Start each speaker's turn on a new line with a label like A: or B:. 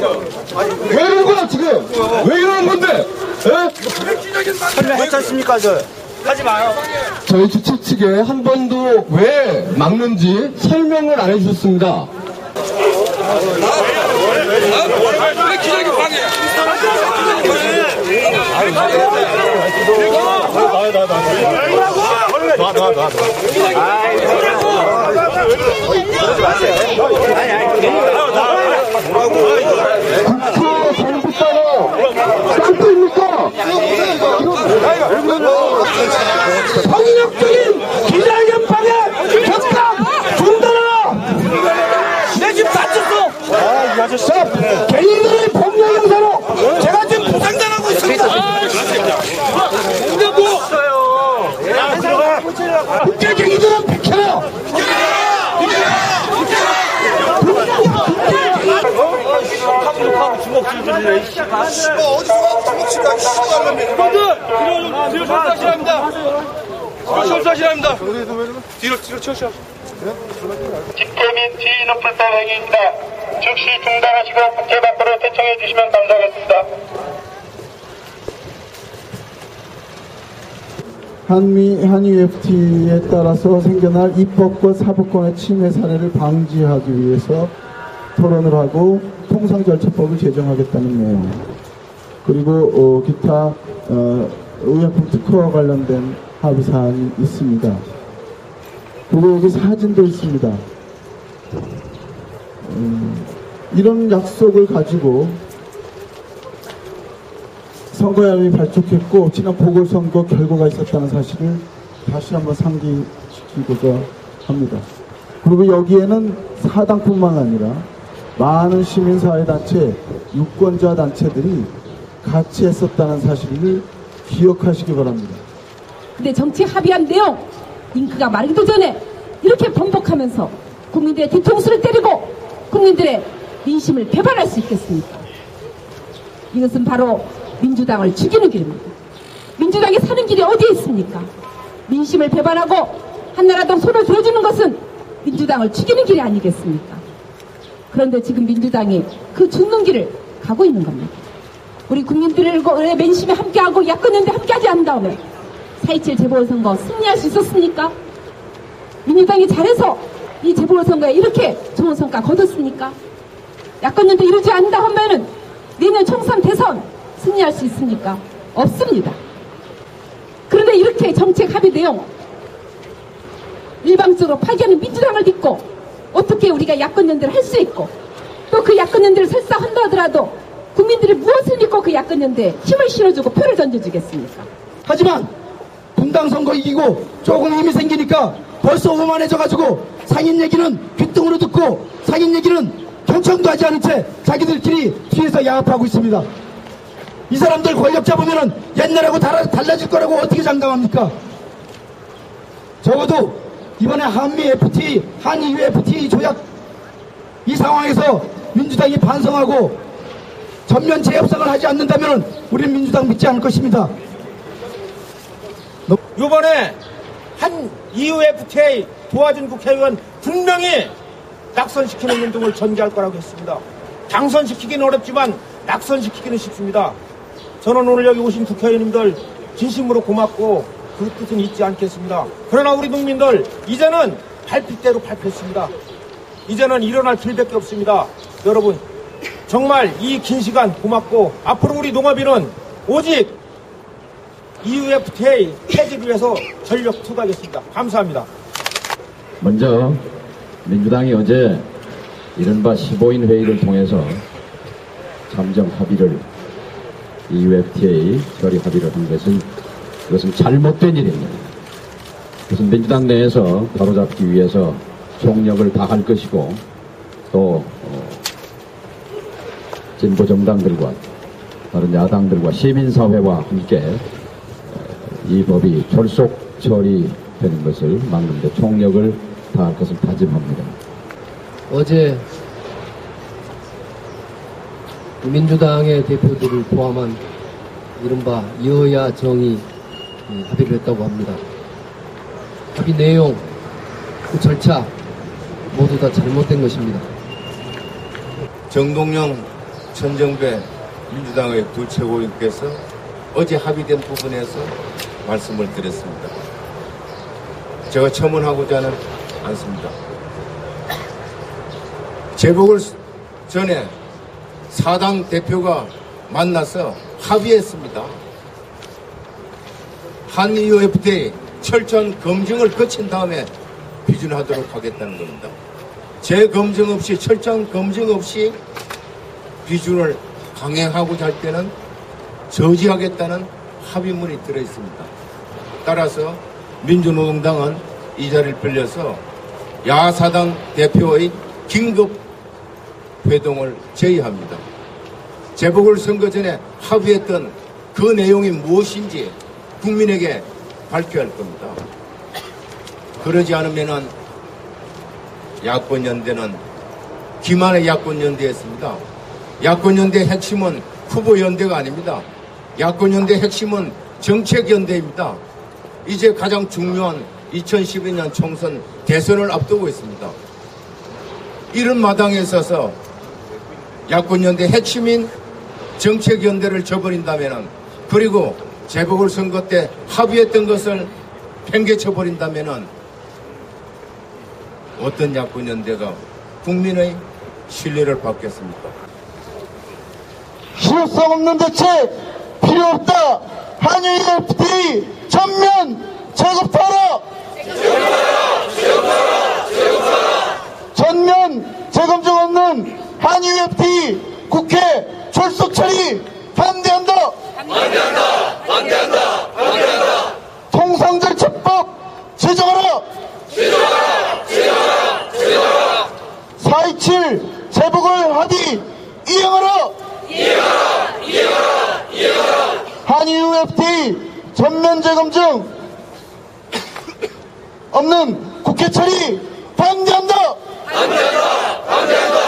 A: 왜 이러는 거야 지금? 왜 이러는 건데? 예?
B: 설명했지 않습니까, 저? 하지 마요.
A: 저희 주최 측에 한 번도 왜 막는지 설명을 안 해주셨습니다.
C: 왜 기자님 방해?
A: 국회 전부터는 깜짝입니까?
D: 폭력적인 기자회견 방해 격감 중단하라 내 집 다쳤어 자 개인들의 폭력 행사로 제가 지금 부상당하고 있습니다 근데 뭐 국회 쟁이들은 비켜라
C: 뒤로 철사실합니다. 뒤로 철사실합니다. 뒤로 뒤로 철사.
E: 집회 및 지휘는 불법행위입니다. 즉시 중단하시고 국회 밖으로 퇴청해 주시면 감사하겠습니다.
F: 한미 한미 FTA에 따라서 생겨날 입법과 사법권의 침해 사례를 방지하기 위해서 토론을 하고 통상 절차법을 제정하겠다는 내용 그리고 어, 기타 어, 의약품 특허와 관련된 합의 사항이 있습니다. 그리고 여기 사진도 있습니다. 음, 이런 약속을 가지고 선거야이 발족했고 지난 보궐선거 결과가 있었다는 사실을 다시 한번 상기시키고자 합니다. 그리고 여기에는 사당뿐만 아니라 많은 시민사회단체, 유권자 단체들이 같이 했었다는 사실을 기억하시기 바랍니다.
G: 근데 정치 합의한 내용 잉크가 마르기도 전에 이렇게 번복하면서 국민들의 뒤통수를 때리고 국민들의 민심을 배반할 수 있겠습니까? 이것은 바로 민주당을 죽이는 길입니다. 민주당이 사는 길이 어디에 있습니까? 민심을 배반하고 한나라당 손을 들어주는 것은 민주당을 죽이는 길이 아니겠습니까? 그런데 지금 민주당이 그 죽는 길을 가고 있는 겁니다. 우리 국민들의 민심에 함께하고 야권연대 함께하지 않은 다음에 4.27 재보궐선거 승리할 수 있었습니까? 민주당이 잘해서 이 재보궐선거에 이렇게 좋은 성과 거뒀습니까? 야권연대 이루지 않는다 하면은 내년 총선 대선 승리할 수 있습니까? 없습니다. 그런데 이렇게 정책 합의 내용 일방적으로 파기하는 민주당을 믿고 어떻게 우리가 야권연대를 할 수 있고 또 그 야권연대를 설사 한다 하더라도 국민들이 무엇을 믿고 그 야권연대에 힘을 실어주고 표를 던져주겠습니까?
D: 하지만 분당 선거 이기고 조금 힘이 생기니까 벌써 오만해져가지고 상인 얘기는 귓등으로 듣고 상인 얘기는 경청도 하지 않은 채 자기들끼리 뒤에서 야합하고 있습니다. 이 사람들 권력 잡으면은 옛날하고 달라, 달라질 거라고 어떻게 장담합니까? 적어도 이번에 한미 FTA, 한EU FTA 조약 이 상황에서 민주당이 반성하고 전면 재협상을 하지 않는다면 우리는 민주당 믿지 않을 것입니다.
B: 요번에 한 EUFTA 도와준 국회의원 분명히 낙선시키는 운동을 전개할 거라고 했습니다. 당선시키기는 어렵지만 낙선시키기는 쉽습니다. 저는 오늘 여기 오신 국회의원님들 진심으로 고맙고 그 뜻은 잊지 않겠습니다. 그러나 우리 국민들 이제는 발핏대로 발표했습니다. 이제는 일어날 길밖에 없습니다. 여러분 정말 이 긴 시간 고맙고 앞으로 우리 농업인은 오직 EUFTA 폐지를 위해서 전력 투구하겠습니다. 감사합니다.
H: 먼저 민주당이 어제 이른바 15인 회의를 통해서 잠정 합의를 EUFTA 결의 합의를 한 것은 그것은 잘못된 일입니다. 그것은 민주당 내에서 바로잡기 위해서 총력을 다할 것이고 또 어, 진보 정당들과 다른 야당들과 시민사회와 함께 이 법이 졸속 처리되는 것을 막는 데 총력을 다할 것을 다짐합니다.
I: 어제 민주당의 대표들을 포함한 이른바 여야 정의 합의를 했다고 합니다. 합의 내용, 그 절차 모두 다 잘못된 것입니다.
J: 정동영 천정배 민주당의 두 최고위께서 어제 합의된 부분에서 말씀을 드렸습니다. 제가 첨언하고자는 않습니다. 재보궐 전에 사당 대표가 만나서 합의했습니다. 한EU FTA 철저한 검증을 거친 다음에 비준하도록 하겠다는 겁니다. 재검증 없이 철저한 검증 없이 비준을 강행하고자 할 때는 저지하겠다는 합의문이 들어있습니다. 따라서 민주노동당은 이 자리를 빌려서 야사당 대표의 긴급 회동을 제의합니다. 재보궐선거 전에 합의했던 그 내용이 무엇인지 국민에게 밝혀야 할 겁니다. 그러지 않으면은 야권연대는 기만의 야권연대였습니다. 야권연대 핵심은 후보연대가 아닙니다. 야권연대 핵심은 정책연대입니다. 이제 가장 중요한 2012년 총선 대선을 앞두고 있습니다. 이런 마당에 서서 야권연대 핵심인 정책연대를 저버린다면 그리고 재보궐선거 때 합의했던 것을 팽개쳐버린다면 어떤 야권연대가 국민의 신뢰를 받겠습니까?
F: 실효성 없는 대책 필요 없다. 한일 FTA 전면 재검토하라. 전면 재검증 없는 한일 FTA 국회 출석 처리 FTA 전면 재검증 없는 국회 처리 반대한다! 반대한다! 반대한다!